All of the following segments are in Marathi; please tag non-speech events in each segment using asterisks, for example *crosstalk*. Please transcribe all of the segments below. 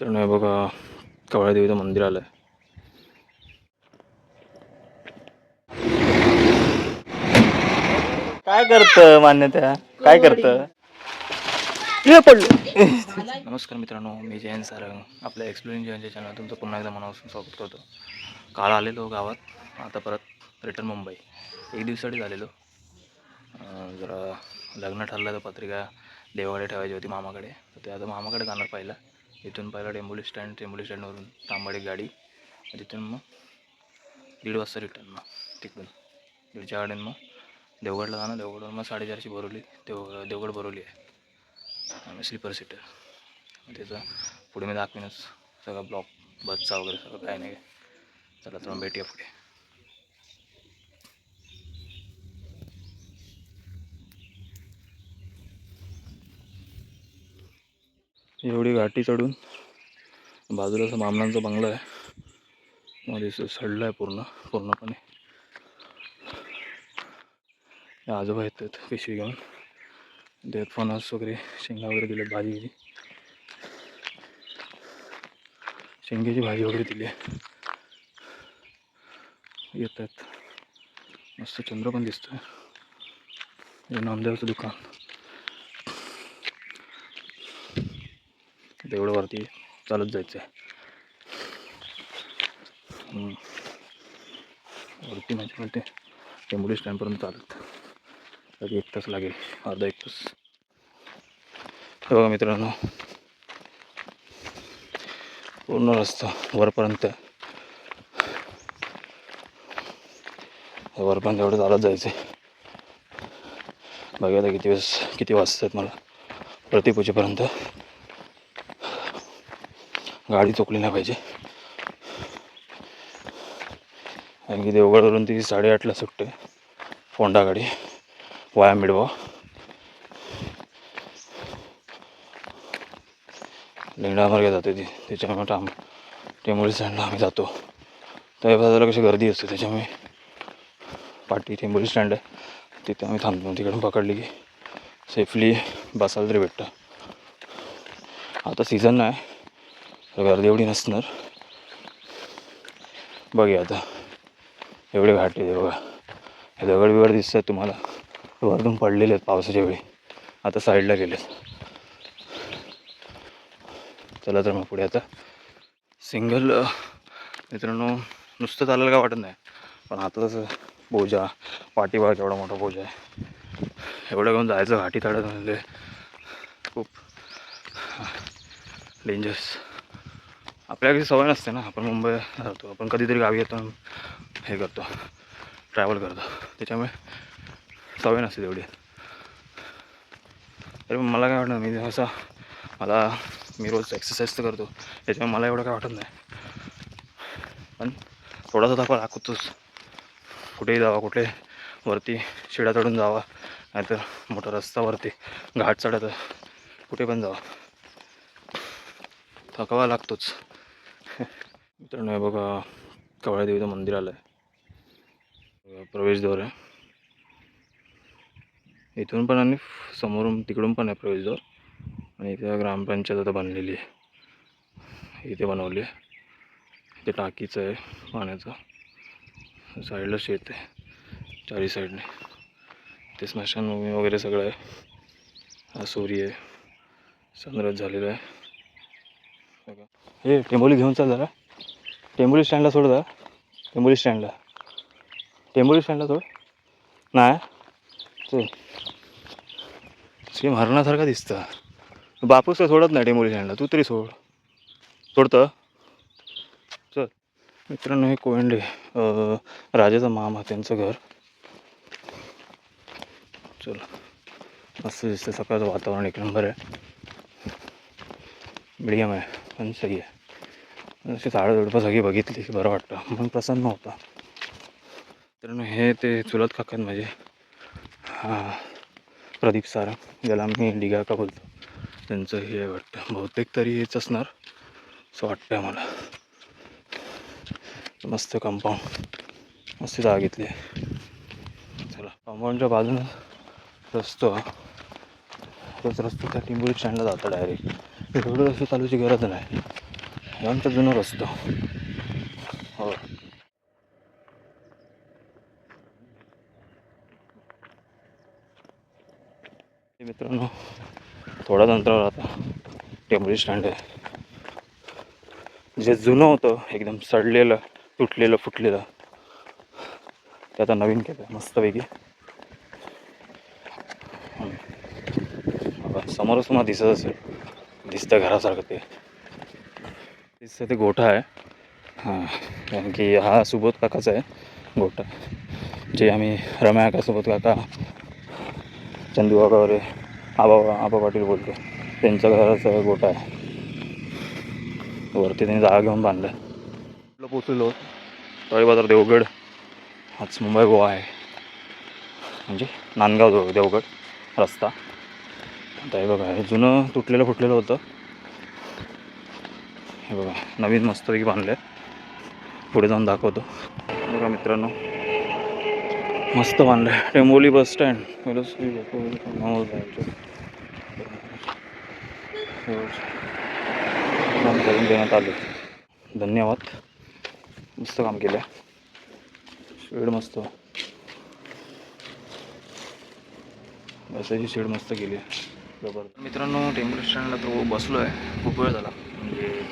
मित्रांनो हे बघा कवळ्या देवीचं मंदिर आलं आहे काय करत मान्यता? काय करत? पडलं. नमस्कार मित्रांनो मी जयंत सारंग. आपल्या एक्सप्लोरिंग जयंतच्या चॅनल तुमचं पुन्हा एकदा मनापासून स्वागत करतो. काल आलेलो गावात आता परत रिटर्न मुंबई. एक दिवसासाठी झालेलो. अं, जरा लग्न ठरलं तर पत्रिका देवाकडे ठेवायची होती मामाकडे. तर ते आता मामाकडे जाणार पहिला इथून पहिला टेंबोली स्टँड टेंबोली स्टँडवरून तांबाडी गाडी तिथून मग दीड वाजता रिटर्न मग तिकडून. दीडच्या गाडीनं मग देवगडला जाणं. देवगडवर मग साडेचारशे भरवली. देव देवगड भरवली आहे. स्लीपर सीटर त्याचं पुढे मी दाखवीनच. सगळा ब्लॉक बसचा वगैरे सगळं काय नाही. चला तर मग भेटूया पुढे. एवढी घाटी चढून बाजूला असं मामनांचा बंगला आहे. मध्ये असं सडलं आहे पूर्ण पूर्णपणे. हे आजोबा येतात पिशवी घेऊन. देत फणस वगैरे शेंगा वगैरे दिले भाजी दिली शेंग्याची भाजी वगैरे दिली आहे. येत आहेत मस्त चंद्र पण दिसतोय. नामदेवचं नामदेवाचं दुकान. तेवढं वरती चालत जायचं आहे वरती म्हणजे म्हणते टेंबुली स्टँडपर्यंत चालत. तरी एक तास लागेल. अर्धा एक तास. बघा मित्रांनो. पूर्ण रस्ता वरपर्यंत. वरपर्यंत एवढं चालत जायचं आहे बघायला आता किती वेळेस किती वाजतात मला. प्रतिपूजेपर्यंत. गाडी चुकली नाही पाहिजे. कारण की देवगडवरून ती साडेआठला सुटते. फोंडा गाडी. वाया मिळवा. लिंगडामार्गे जाते ती. त्याच्यामुळे टाम टेंबोळी स्टँडला आम्ही जातो. तर बाजूला कशी गर्दी असते त्याच्यामुळे पाठी टेंबोळी स्टँड आहे. तिथे आम्ही थांबतो. तिकडून पकडली की सेफली बसायला तरी भेटतं. आता सीझन नाही. गर्दी एवढी नसणार. बघूया आता. एवढे घाट आहे बघा. हे दगड बिगड दिसत आहेत तुम्हाला. वरतून पडलेले आहेत पावसाच्या वेळी. आता साईडला गेले चला तर मग पुढे आता. सिंगल मित्रांनो नुसतं चालायला काय वाटत नाही. पण आता तसं बोजा पाठीबाग एवढा मोठा बोजा आहे. एवढं घेऊन जायचं घाटी तडत म्हणजे खूप डेंजरस आपल्याकडे सवय नसते ना. आपण मुंबई राहतो. आपण कधीतरी गावी येतो हे करतो. ट्रॅव्हल करतो. त्याच्यामुळे सवय नसते तेवढी. तर मला काय वाटतं मी असं मला मी रोज एक्सरसाइज तर करतो. त्याच्यामुळे मला एवढं काय वाटत नाही. पण थोडासा धापा दाखवतोच. कुठेही जावा कुठे वरती शिडा चढून जावा नाहीतर मोठा रस्तावरती घाट चढत कुठे पण जावा. थकावा लागतोच. मित्रांनो हे बघा कवळ्या देवीचं मंदिर आलं आहे प्रवेशद्वार आहे. इथून पण आणि समोरून तिकडून पण आहे प्रवेशद्वार. आणि इथे ग्रामपंचायत आता बनलेली आहे. इथे बनवली आहे. इथे टाकीचं आहे पाण्याचं. साईडला शेत आहे चारी साईडने. ते स्मशानभूमी वगैरे सगळं आहे. हा सूर्य आहे. सनराज झालेला आहे. हे टेंबोली घेऊन चाल जरा. टेंबोली स्टँडला सोड जरा. टेंबोली स्टँडला. टेंबोली स्टँडला सोड. नाही. चल. ते हरणासारखा दिसतं. बापूस तर सोडत नाही टेंबोली स्टँडला. तू तरी सोड. सोडतं. चल. मित्रांनो हे कोयंडे. राजाचा मामा त्यांचं घर. चल. मस्त दिसतं सकाळचं वातावरण एक नंबर आहे. मिडियम आहे. पण सही आहे अशी झाडं झुडपं सगळी बघितली की बरं वाटतं. म्हणून प्रसन्न होता. तर हे ते चुलत काकात माझे म्हणजे, प्रदीप सारा. ज्याला मी डिगा का बोलतो. त्यांचं हे वाटतं. बहुतेक तरी हेच असणार असं वाटतं मला मस्त कंपाऊंड मस्त जागा घेतली चला कंपाऊंडच्या बाजूनं रस्तो तोच रस्तो त्या टिंबोली स्टँडला जातो डायरेक्ट एवढं रस्ते चालूची गरज नाही. हे आमचा जुना रस्तो. हो. मित्रांनो थोड्याच अंतरावर आता टेंबरी स्टँड आहे. जे जुनं होतं एकदम सडलेलं तुटलेलं फुटलेलं ते आता नवीन केलं आहे मस्तपैकी. हम्म. समोरच तुम्हाला दिसत असेल. दिसतं घरासारखं ते. दिसतं ते गोठा आहे. हां कारण की हा सुबोध काकाचा आहे गोठा. जे आम्ही रम्या काका सुबोध काका चंदू काका वगैरे आबा आबा पाटील बोलतो त्यांच्या घराचा गोठा आहे. वरती त्यांनी जागा घेऊन बांधलं आहे पोचलेलो तळी बाजार देवगड. हाच मुंबई गोवा आहे. म्हणजे नांदगाव जवळ देवगड रस्ता. आता हे बघा हे जुनं तुटलेलं फुटलेलं होतं. हे बघा नवीन मस्तपैकी बांधलं आहे पुढे जाऊन दाखवतो. बघा मित्रांनो मस्त बांधलं आहे टेंबोली बस स्टँड. काम करून देण्यात आले. धन्यवाद. मस्त काम केलं शेड मस्त. बसायची शेड मस्त केली. आहे जबरदस्त मित्रांनो टेम्पल स्टँडला तो बसलो आहे खूप वेळ झाला. म्हणजे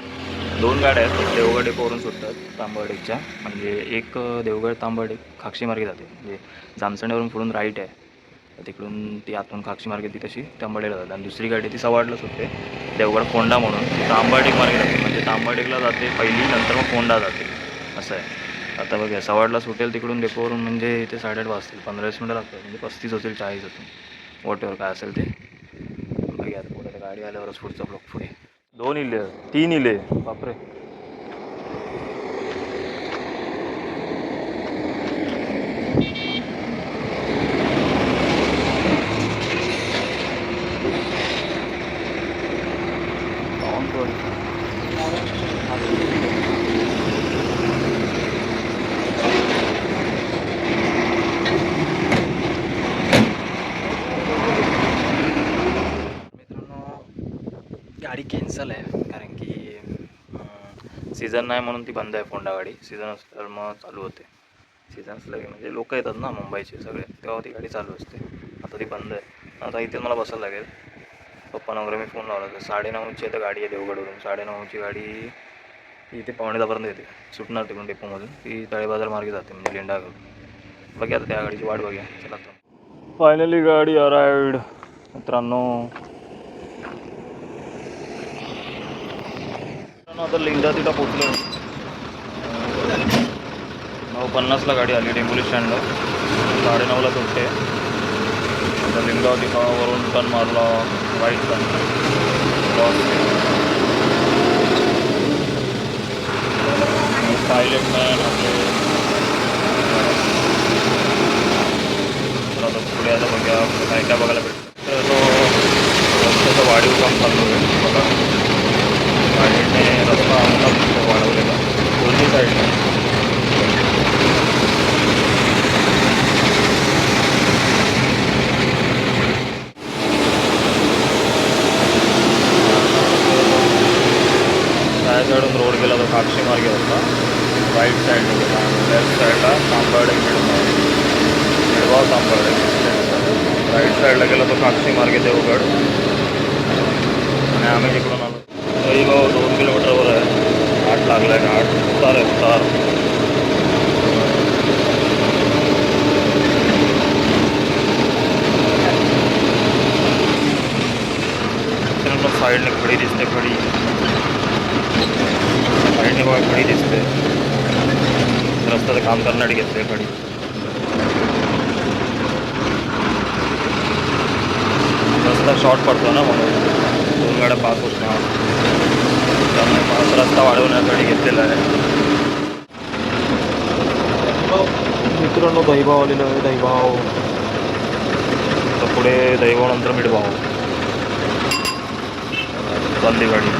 दोन गाड्या आहेत. देवगड डेपोवरून सुटतात तांबडेकच्या म्हणजे एक देवगड तांबवाडी खाक्षी मार्गे जाते. म्हणजे जामसणेवरून पुढून राईट आहे. तिकडून ती आतून खाक्षी मार्गे ती तशी तांबडेला जाते. आणि दुसरी गाडी ती सवाडला सुटते. देवगड फोंडा म्हणून. ती तांबडेक मार्गे जाते. म्हणजे तांबडेकला जाते पहिली नंतर मग फोंडा जाते. असं आहे. आता बघा सवाडला सुटेल तिकडून डेपोवरून म्हणजे इथे साडेआठ वाजतील. पंधरा वीस मिनटं लागतात. म्हणजे पस्तीस होतील चाळीस होतील. वॉटेवर काय असेल ते. गाडी आल्यावरच पुढचा ब्लॉक पुढे. दोन इले तीन इले. बापरे मित्रांनो गाडी कॅन्सल आहे कारण की सीझन नाही म्हणून ती बंद आहे फोंडागाडी सीझन असल्यावर तर मग चालू होते. सीझन असलं की म्हणजे लोक येतात ना मुंबईचे सगळे तेव्हा ती गाडी चालू असते. आता ती बंद आहे. आता इथे मला बसायला लागेल. पप्पांना वगैरे मी फोन लावला तर साडेनऊची आता गाडी आहे देवगडवरून. साडेनऊची गाडी ती इथे पावणे दहापर्यंत येते. सुटणार तिकडून डेपोमधून. ती तळेबाजार मार्गे जाते म्हणजे लेंडा करून बघा आता त्या गाडीची वाट बघूया. चला फायनली गाडी अरायड मित्रांनो आता लिंगा तिथं पोचलो. नऊ पन्नासला गाडी आली डेंबोली स्टँडला. साडेनऊला सुटते. आता लिंगाव तिथावरून टन मारला वाईट टन. सायलेंट मॅन आपले. तर आता पुढे आता बघा काय काय बघायला भेटतं. तर तो रस्त्याचं वाढीव काम चालू आहे. बघा. गाडीने रस्ता आमचा वाढवलेला दोन्ही साईडने डाव्या साईडून रोड गेला तो काक्षी मार्गे होता राईट साईडने गेला लेफ्ट साईडला तांबर्डे मिळणार मिळगाव तांबर्डे राईट साईडला गेला तो काक्षी मार्गे देवगड आणि आम्ही तिकडून आलो तरी भाऊ दोन किलोमीटरवर आहे आठ लागला आहे आठ उतार आहे उतार त्यानंतर साईडने खडी दिसते खडी साईडने बघा खडी दिसते रस्त्याचं काम करण्यासाठी घेतले खडी रस्ता शॉर्ट पडतो ना म्हणून दोन गाड्या पास होत. नाही त्यामुळे पास रस्ता वाढवण्यासाठी घेतलेला आहे. मित्रांनो दहीभाव आलेला आहे दहीभाव. तर पुढे दहीभाव नंतर मिठभाव चालली गाडी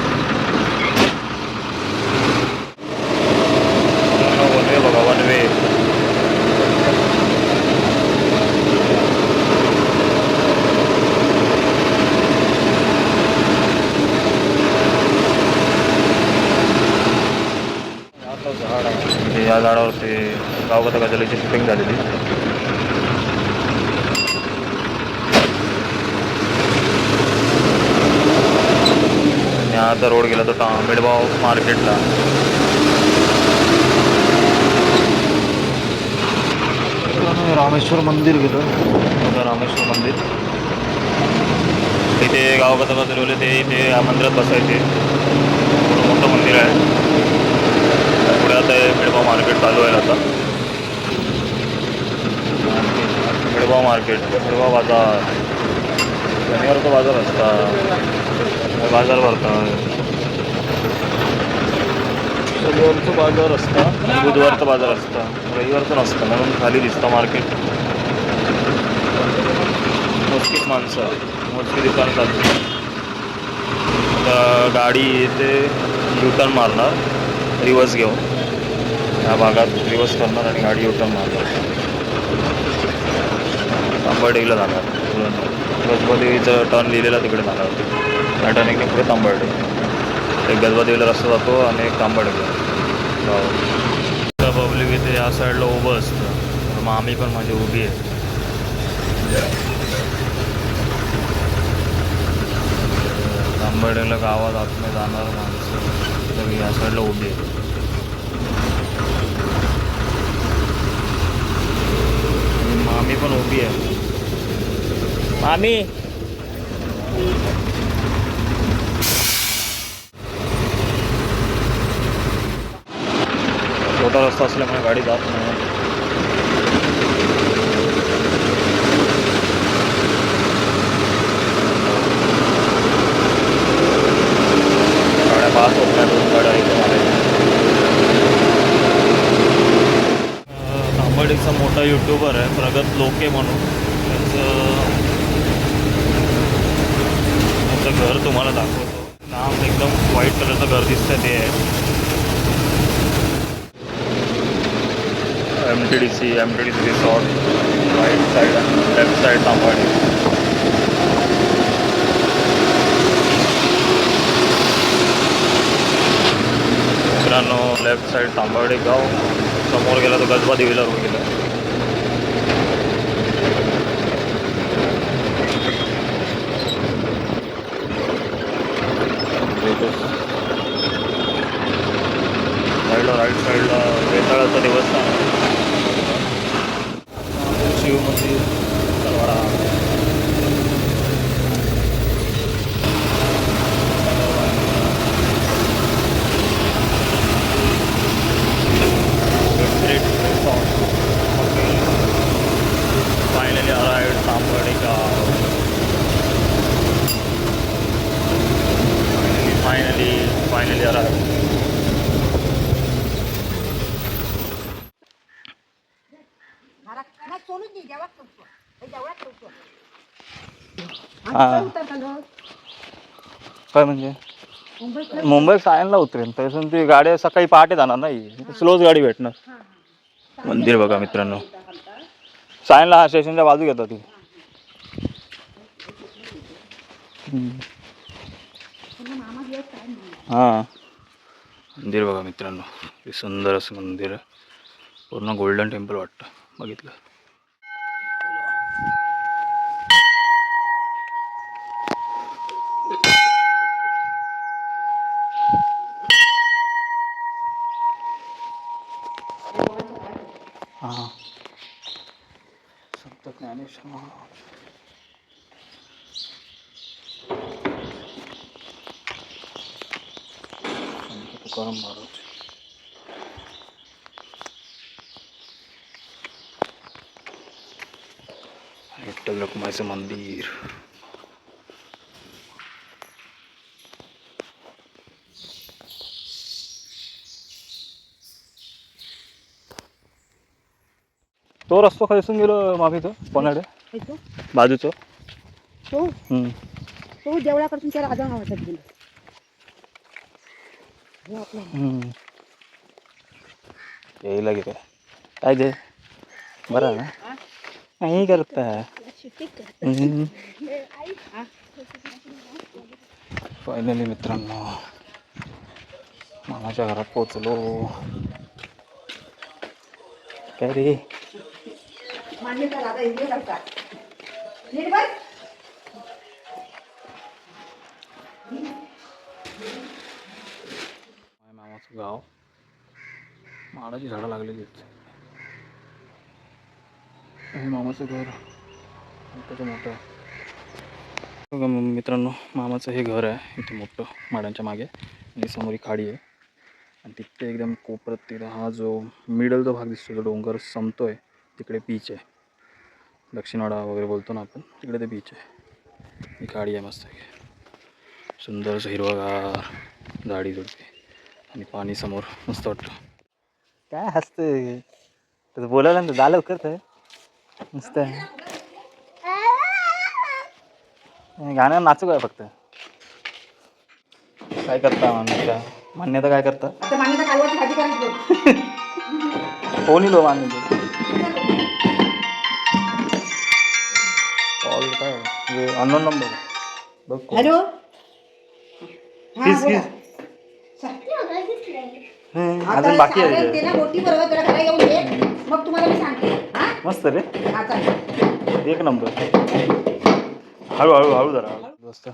या झाडावरती गावकथा गजलीची शूटिंग झालेली. आणि आता रोड गेला तो तांबेडगाव मार्केटला रामेश्वर मंदिर गेलो. रामेश्वर मंदिर. तिथे गावकथा बसवले ते इथे या मंदिरात बसायचे. मोठं मंदिर आहे. आता हे मिळगाव मार्केट चालू आहे आता. मिळगाव मार्केट मिळगाव बाजार. शनिवारचा बाजार असता. बाजार भरतात शनिवारचं बाजार असता. बुधवारचा बाजार असता. रविवारचं नसतं म्हणून खाली दिसतं मार्केट. मोजकीच माणसं मोजकी दुकान चालते. गाडी येते युटर्न मारणार रिवर्स घेऊन. या भागात रिवर्स करणार आणि गाडी उठून मारणार तांबर्डेला जाणार गजबादेवीचं टर्न लिहिलेला तिकडे जाणार. त्या टर्निंगने पुढे तांबर्डे एक गजबादेवीला रस्ता जातो आणि एक तांबर्डेला पब्लिक इथे या साईडला उभं असतं मग आम्ही पण माझी उभी आहे. तांबर्डेला गावात आतमध्ये जाणार माणसं. सगळी या साईडला उभी आहे. ती पण उभी आहे. मामी. छोटा रस्ता असल्यामुळे गाडी जात नाही गाड्या पास होत नाही दोन गाड्या इथे मारायच्या तांबडीचा मोठा यूट्यूबर आहे प्रगत लोके म्हणून. त्याचं त्याचं घर तुम्हाला दाखवतो. नाम एकदम व्हाईट कलरचं घर दिसतं ते. आहे M T D C M T D C resort right side left side तांबाडी मित्रांनो लेफ्ट साईड तांबर्डे गाव. समोर गेला तर गजबा देवीला रोड गेला. साईडला राईट साईडला वेताळाचं देवस्थान काय म्हणजे? मुंबई सायनला उतरेन. तसून ती गाड्या सकाळी पहाटे जाणार नाही. स्लोच गाडी भेटणार. मंदिर बघा मित्रांनो. सायनला हा स्टेशनच्या बाजू घेतात ती. हा. मंदिर बघा मित्रांनो. सुंदर असं मंदिर. पूर्ण गोल्डन टेम्पल वाटतं. बघितलं. हा संत ज्ञानेश्वर महाराज. संत तुकाराम महाराज. विठ्ठल रखुमाईचं मंदिर. तो रस्तो खैसून गेलो मामीचं कोणाडे तो बाजूचं. तो? हम्म. तो देवळाकडून त्या राजा नावाचा गेला. हो आपला हम्म. यायला गेलं काय ते? बरं आहे ना? नाही करता. फायनली मित्रांनो मामाच्या घरात पोचलो काय रे? मान्यता दादा हिंदी इथे निर्भय माझ्या मामाचं गाव. माडाची झाडं लागलेली आहेत. हे मामाचं घर. मोठं मोठं आहे. मित्रांनो मामाचं हे घर आहे. इथे मोठं माडांच्या मागे. आणि समोर ही खाडी आहे. आणि तिथे एकदम कोपरत तिथं हा जो मिडल जो भाग दिसतो जो डोंगर संपतोय तिकडे बीच आहे. दक्षिणवाडा वगैरे बोलतो ना आपण तिकडे ते बीच आहे. ही खाडी आहे मस्त सुंदर असं हिरवगार झाडी झुडपी आणि पाणी समोर मस्त वाटतं. काय हसतंय? तसं बोलायला ना झालं करत मस्त आहे. गाणं नाचू काय फक्त? काय करता मान्यता? मान्यता काय करता? फोन लो मान्यता? *laughs* अननोन नंबर बघ कोण. हॅलो? हा बोला. हम्म, अजून बाकी आहे ते इथे. ना गोटी बरोबर त्याला घरा येऊन ये। मग तुम्हाला मी सांगते हा? मस्त रे। हा चालेल। एक नंबर। हळू हळू हळू जरा हळू। मस्त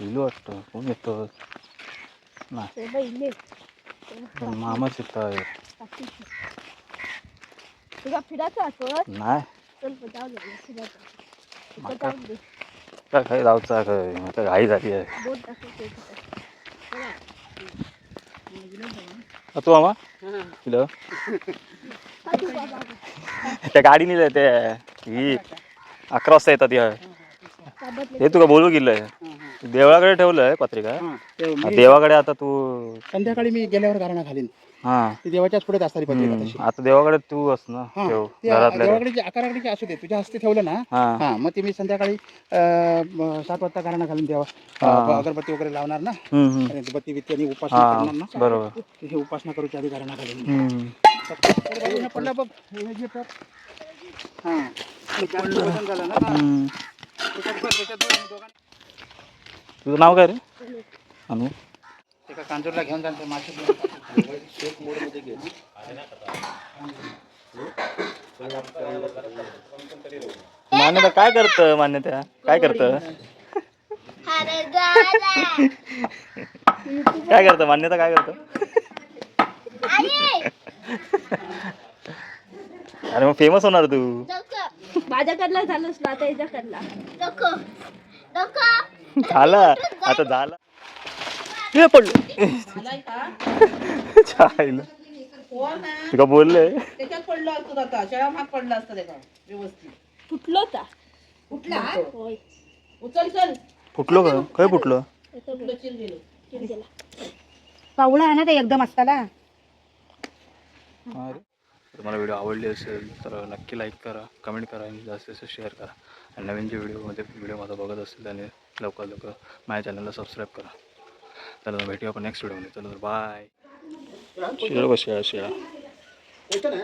इल्लू वाटतं कोण येतं? नाही. मामाच येत आहे. तुला फिरायचं असं नाही. काय काय जाऊचा काय आता घाई झाली आहे तू आमा किलो त्या गाडीने ते ही अकरा वाजता येतात हे तुका बोलू गेलं देवळाकडे ठेवलंय पत्रिका. देवाकडे आता तू संध्याकाळी मी गेल्यावर गारणा घालीन. हा. ती देवाच्याच पुढे असणारी पत्रिका तशी. आता देवाकडे तू अस ना हा, ठेव ती घरातल्या देवाकडे जी आकाराकडे जी असू दे तुझ्या हस्ते ठेवलं ना हा. हा मग ती मी संध्याकाळी अं, म, सात वाजता गारणा घालून देवा. अं, अगरबत्ती वगैरे लावणार ना. हम्म, हम्म. आणि बत्ती बित्ती आणि उपासना हा करणार ना. बरोबर. हे उपासना करूच्या आधी गारणा घालून. हम्म. पडला बघ हे जे टप. हा. हे जास्त वजन झालं ना. हम्म. त्याच्यात बघ, त्याच्यात बघ, दोघांना- तुझं नाव काय रे? अनु. एका कांजूरला घेऊन जाणं ते मासे. मान्यता काय करत मान्यता? काय करत? काय करत मान्यता काय करत? अरे मग फेमस होणार तू. माझ्याकडला झालंच ना आता याच्याकडला झाला. आता झाला. हे पडलं. छायला. तुका बोलले? त्याच्यात पडलं असतं आता. शेळा पडला असतं त्याचा व्यवस्थित. फुटलो कुठला होय. उचल चल. फुटलो का? काय फुटलं. कुठलं चिल गेलो. चिर गेला. पावळा आहे ना ते एकदम असताना तुम्हाला व्हिडिओ आवडली असेल तर नक्की लाईक करा कमेंट करा आणि जास्तीत जास्त शेअर करा. नवीन जे व्हिडिओमध्ये व्हिडिओ माझा बघत असेल त्याने लवकर लवकर माझ्या चॅनलला सबस्क्राईब करा. तर भेटूया आपण नेक्स्ट व्हिडिओमध्ये. चला तर बाय शेळा बस शेळा शेळा. याचं ना?